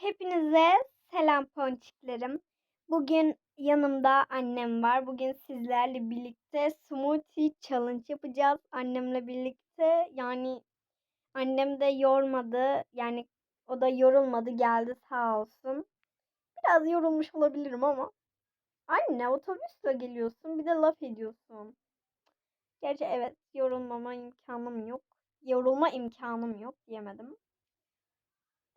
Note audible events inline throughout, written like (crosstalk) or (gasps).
Hepinize selam ponçiklerim. Bugün yanımda annem var. Bugün sizlerle birlikte smoothie challenge yapacağız. Annemle birlikte yani annem de yormadı. Yani o da yorulmadı geldi sağ olsun. Biraz yorulmuş olabilirim ama. Anne otobüsle geliyorsun bir de laf ediyorsun. Gerçi evet yorulmama imkanım yok. Yorulma imkanım yok diyemedim.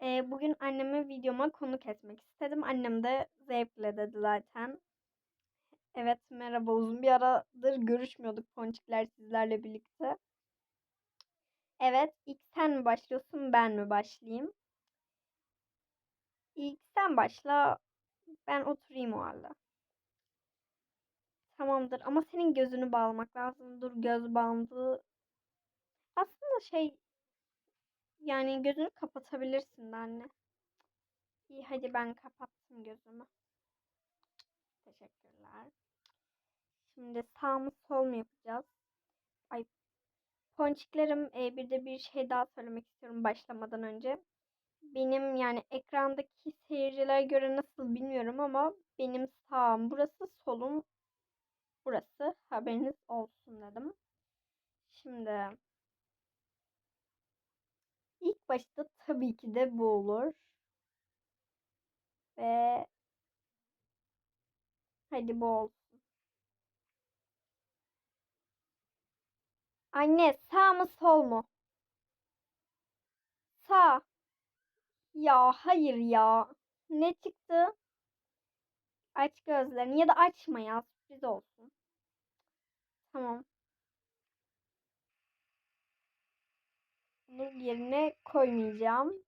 Ee, bugün annemi videoma konuk etmek istedim. Annem de zevkle dedi zaten. Evet merhaba uzun bir aradır görüşmüyorduk ponçikler sizlerle birlikte. Evet ilk sen mi başlıyorsun ben mi başlayayım? İlk sen başla ben oturayım o halde. Tamamdır ama senin gözünü bağlamak lazım. Dur göz bandı. Aslında şey yani gözünü kapatabilirsin de anne. İyi hadi ben kapattım gözümü. Teşekkürler. Şimdi sağ mı sol mu yapacağız? Ay ponçiklerim e, bir de bir şey daha söylemek istiyorum başlamadan önce. Benim yani ekrandaki seyircilere göre nasıl bilmiyorum ama benim sağım burası solum burası haberiniz olsun dedim. Şimdi ilk başta tabii ki de bu olur. Ve hadi bu olsun. Anne sağ mı sol mu? Sağ. Ya hayır ya. Ne çıktı? Aç gözlerini ya da açma ya sürpriz olsun. Tamam. Bunu yerine koymayacağım.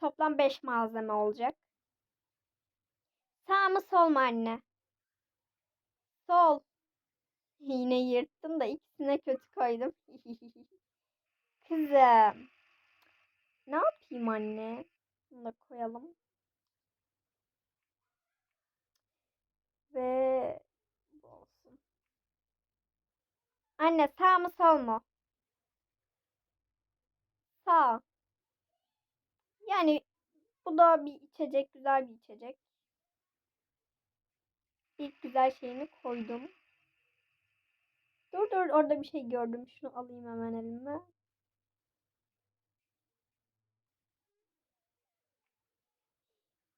Toplam 5 malzeme olacak. Sağ mı sol mu anne? Sol. Yine yırttım da ikisine kötü koydum. (laughs) Kızım. Ne yapayım anne? Bunu da koyalım. Ve bu olsun. Anne sağ mı sol mu? Sağ. Yani bu da bir içecek, güzel bir içecek. İlk güzel şeyini koydum. Dur dur orada bir şey gördüm. Şunu alayım hemen elime.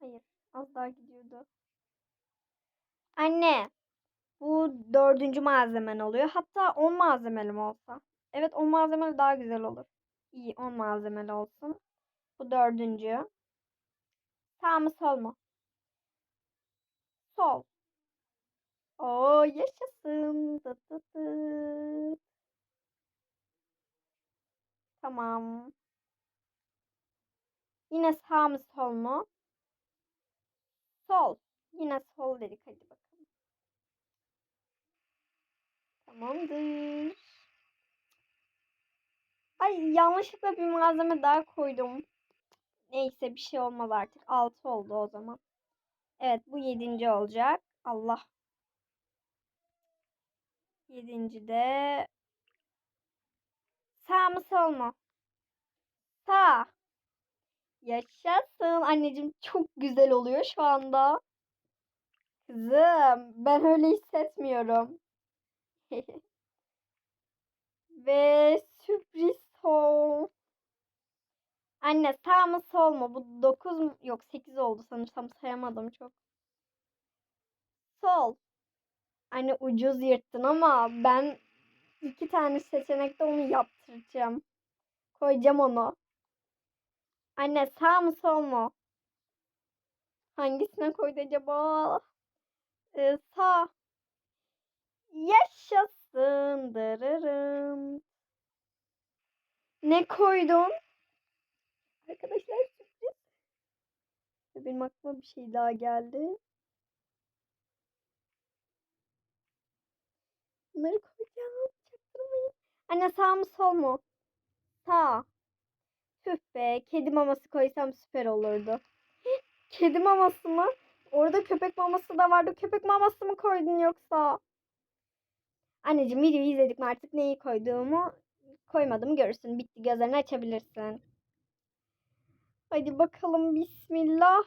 Hayır. Az daha gidiyordu. Anne. Bu dördüncü malzemen oluyor. Hatta 10 malzemeli mi olsa? Evet 10 malzemeli daha güzel olur. İyi 10 malzemeli olsun. Bu dördüncü. Sağ mı sol mu? Sol. Oo yaşasın. Dıt dıt dıt. Tamam. Yine sağ mı sol mu? Sol. Yine sol dedik hadi bakalım. Tamamdır. Ay yanlışlıkla bir malzeme daha koydum. Neyse bir şey olmaz artık. 6 oldu o zaman. Evet bu 7. olacak. Allah. 7. de sağ mı sol mu? Sağ. Yaşasın. Anneciğim çok güzel oluyor şu anda. Kızım ben öyle hissetmiyorum. (laughs) Ve sürpriz son. Anne sağ mı sol mu? Bu 9 mu? Yok 8 oldu sanırsam sayamadım çok. Sol. Anne ucuz yırttın ama ben iki tane seçenekte onu yaptıracağım. Koyacağım onu. Anne sağ mı sol mu? Hangisine koydu acaba? Ee, sağ. Yaşasın. Dırırım. Ne koydun? Arkadaşlar sürpriz. Benim aklıma bir şey daha geldi. Bunları koyacağım. Çaktırmayın. Anne sağ mı sol mu? Sağ. Tüh be. Kedi maması koysam süper olurdu. (gasps) Kedi maması mı? Orada köpek maması da vardı. Köpek maması mı koydun yoksa? Anneciğim videoyu izledik mi artık neyi koyduğumu koymadım görürsün. Bitti gözlerini açabilirsin. Hadi bakalım bismillah.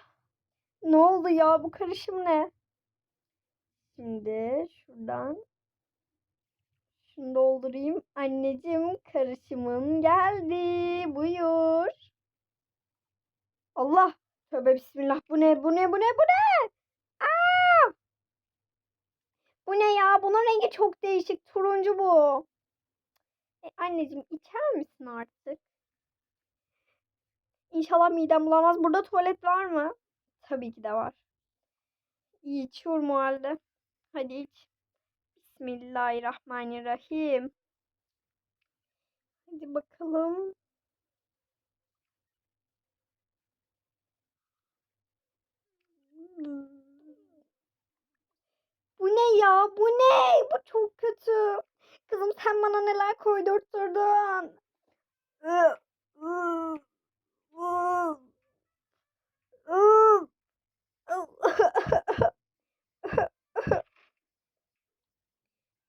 Ne oldu ya bu karışım ne? Şimdi şuradan şunu doldurayım. Anneciğim karışımın geldi. Buyur. Allah. Tövbe bismillah. Bu ne? Bu ne? Bu ne? Bu ne? Aa! Bu ne ya? Bunun rengi çok değişik. Turuncu bu. E, anneciğim içer misin artık? İnşallah midem bulamaz. Burada tuvalet var mı? Tabii ki de var. İyi içiyorum o halde. Hadi iç. Bismillahirrahmanirrahim. Hadi bakalım. Bu ne ya? Bu ne? Bu çok kötü. Kızım sen bana neler koydurtturdun?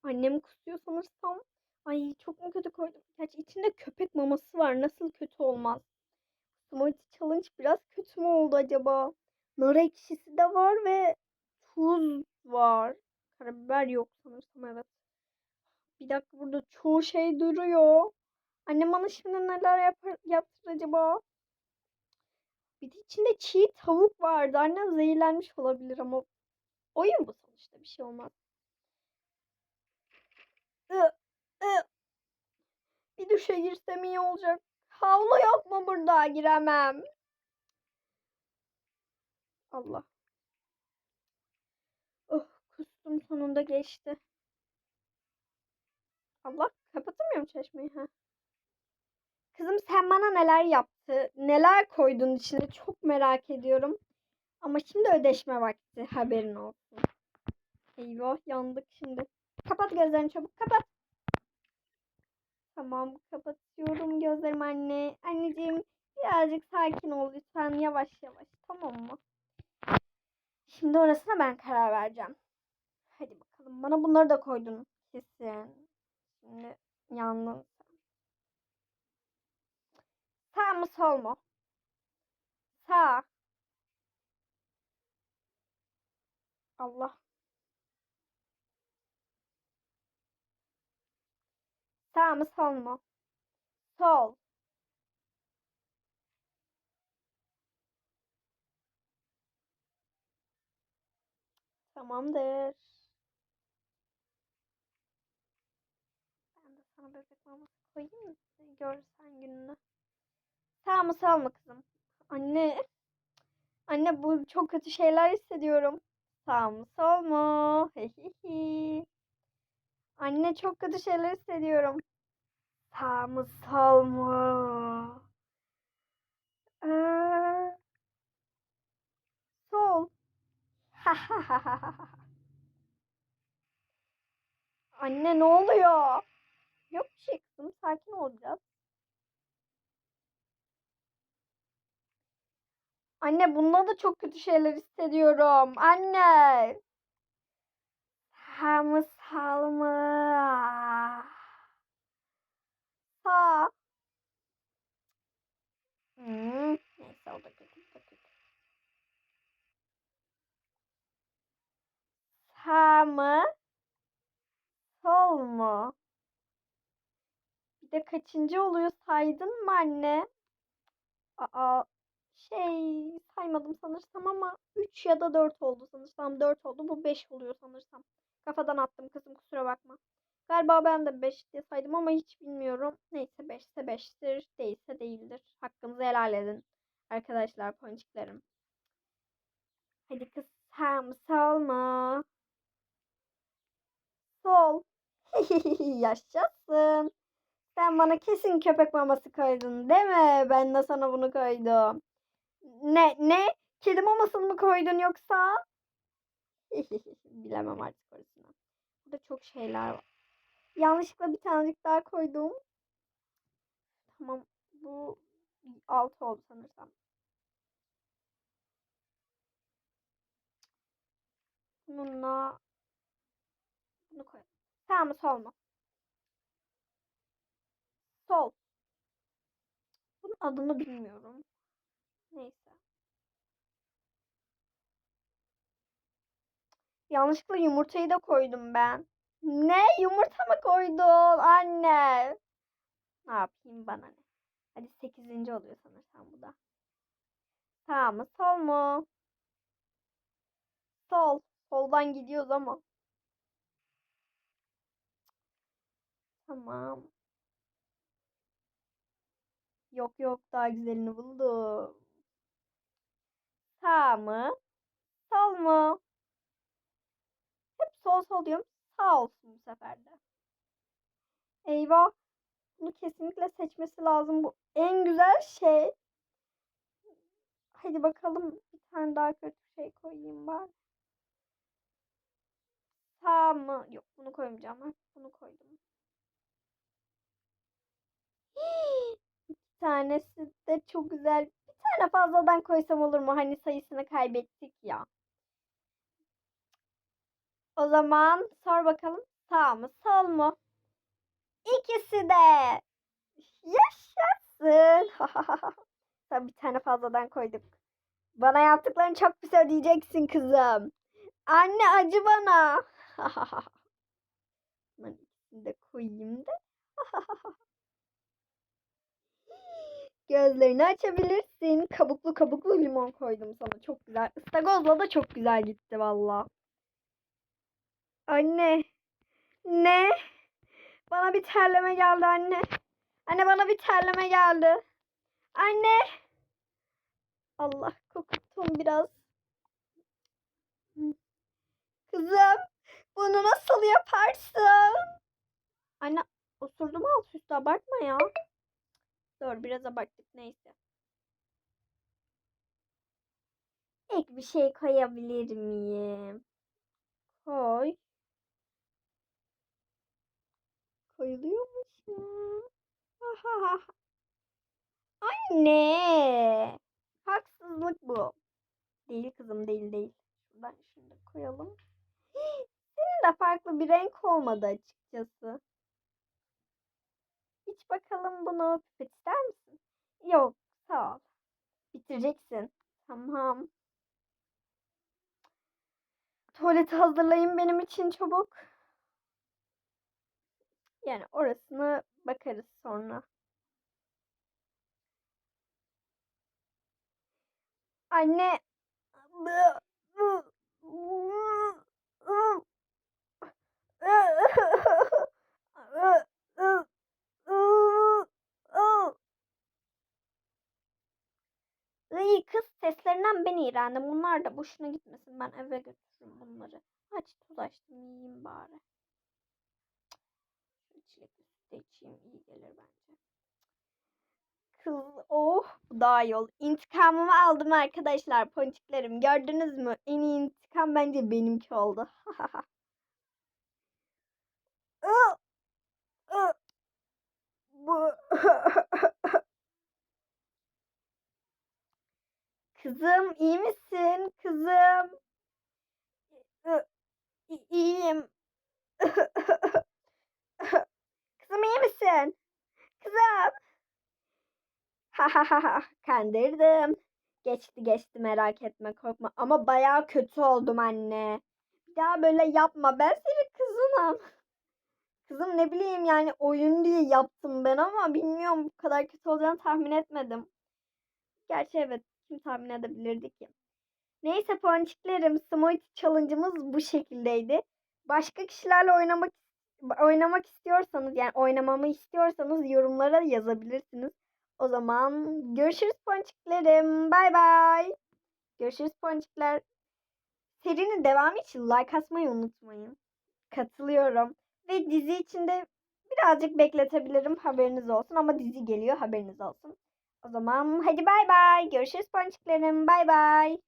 Annem kusuyor sanırsam. Ay çok mu kötü koydum? Gerçi içinde köpek maması var. Nasıl kötü olmaz? Smoothie Challenge biraz kötü mü oldu acaba? Nar ekşisi de var ve tuz var. Karabiber yok sanırsam evet. Bir dakika burada çoğu şey duruyor. Annem bana şimdi neler yapar, yaptır acaba? Bir de içinde çiğ tavuk vardı. Annem zehirlenmiş olabilir ama oyun bu sonuçta bir şey olmaz. Bir duşa girsem iyi olacak. Havlu yok mu burada? Giremem. Allah. Oh, kustum sonunda geçti. Allah, kapatamıyorum çeşmeyi. Ha. Kızım sen bana neler yaptı? Neler koydun içine? Çok merak ediyorum. Ama şimdi ödeşme vakti. Haberin olsun. Eyvah yandık şimdi. Kapat gözlerini çabuk kapat. Tamam kapatıyorum gözlerimi anne. Anneciğim birazcık sakin ol lütfen yavaş yavaş tamam mı? Şimdi orasına ben karar vereceğim. Hadi bakalım bana bunları da koydun kesin. Şimdi sen. Sağ mı sol mu? Sağ. Allah. Sağ mı sol mu? Sol. Tamamdır. Bebek maması koyayım mı? Görsen gününü. Sağ mı sol mu kızım? Anne. Anne bu çok kötü şeyler hissediyorum. Sağ mı sol mu? Hehihi. Anne çok kötü şeyler hissediyorum. Sağ mı sol mu? Ee, sol. (laughs) Anne ne oluyor? Yok bir şey kızım. Sakin ol biraz. Anne bunda da çok kötü şeyler hissediyorum. Anne. Sağ mı sağ mı? Sağ. Hmm, neyse o da kötü. O da kötü. Sağ mı? Sol mu? De kaçıncı oluyor saydın mı anne? Aa, şey saymadım sanırsam ama 3 ya da 4 oldu sanırsam. 4 oldu. Bu 5 oluyor sanırsam. Kafadan attım kızım kusura bakma. Galiba ben de 5 diye saydım ama hiç bilmiyorum. Neyse 5 ise 5'tir. Değilse değildir. Hakkınızı helal edin. Arkadaşlar ponçiklerim. Hadi kız sol mu? (laughs) Sol. Yaşasın. Sen bana kesin köpek maması koydun değil mi? Ben de sana bunu koydum. Ne? Ne? Kedi mamasını mı koydun yoksa? (laughs) Bilemem artık orasını. Burada çok şeyler var. Yanlışlıkla bir tanecik daha koydum. Tamam. Bu 6 oldu sanırsam. Bununla bunu koy. Sağ mı sol mu? Sol. Bunun adını bilmiyorum. Neyse. Yanlışlıkla yumurtayı da koydum ben. Ne? Yumurta mı koydun anne? Ne yapayım bana ne? Hadi 8. oluyor sanırsam bu da. Sağ mı sol mu? Sol. Soldan gidiyoruz ama. Tamam. Yok yok daha güzelini buldum. Sağ mı? Sol mu? Hep sol sol diyorum. Sağ olsun bu sefer de. Eyvah. Bunu kesinlikle seçmesi lazım. Bu en güzel şey. Hadi bakalım bir tane daha kötü şey koyayım ben. Sağ mı? Yok bunu koymayacağım. Bunu koydum. Bir tanesi de çok güzel. Bir tane fazladan koysam olur mu? Hani sayısını kaybettik ya. O zaman sor bakalım. Sağ mı sol mu? İkisi de. Yaşasın. (laughs) Tabii bir tane fazladan koyduk. Bana yaptıklarını çok pis ödeyeceksin kızım. Anne acı bana. (laughs) Bunların ikisini de koyayım da. (laughs) Gözlerini açabilirsin. Kabuklu kabuklu limon koydum sana. Çok güzel. Istagozla da çok güzel gitti valla. Anne. Ne? Bana bir terleme geldi anne. Anne bana bir terleme geldi. Anne. Allah kokuttum biraz. Kızım bunu nasıl yaparsın? Anne osurdum alt üstü abartma ya. Dur biraz abarttık neyse. Ek bir şey koyabilir miyim? Koy. Koyuluyormuş mu? (laughs) Anne. Haksızlık bu. Değil kızım değil değil. Şuradan şunu koyalım. (gasps) Senin de farklı bir renk olmadı açıkçası. İç bakalım bunu. Pipet ister misin? Yok sağ ol. Bitireceksin. Tamam. Tuvaleti hazırlayın benim için çabuk. Yani orasını bakarız sonra. Anne. (laughs) İyi kız seslerinden ben iğrendim. Bunlar da boşuna gitmesin. Ben eve götürürüm bunları. Aç tuz açtım yiyeyim bari. Çilekli süt iyi gelir bence. Kız oh bu daha iyi oldu. İntikamımı aldım arkadaşlar ponçiklerim. Gördünüz mü? En iyi intikam bence benimki oldu. (laughs) Bu (laughs) Kızım iyi misin? Kızım. İyiyim. (laughs) Kızım iyi misin? Kızım. Ha ha ha ha. Kandırdım. Geçti geçti merak etme korkma. Ama bayağı kötü oldum anne. Bir daha böyle yapma. Ben senin kızınım. Kızım ne bileyim yani oyun diye yaptım ben ama bilmiyorum bu kadar kötü olacağını tahmin etmedim. Gerçi evet kim tahmin edebilirdi ki. Neyse ponçiklerim smoothie challenge'ımız bu şekildeydi. Başka kişilerle oynamak oynamak istiyorsanız yani oynamamı istiyorsanız yorumlara yazabilirsiniz. O zaman görüşürüz ponçiklerim. Bay bay. Görüşürüz ponçikler. Serinin devamı için like atmayı unutmayın. Katılıyorum. Ve dizi içinde birazcık bekletebilirim haberiniz olsun ama dizi geliyor haberiniz olsun. O zaman hadi bay bay. Görüşürüz ponçiklerim. Bay bay.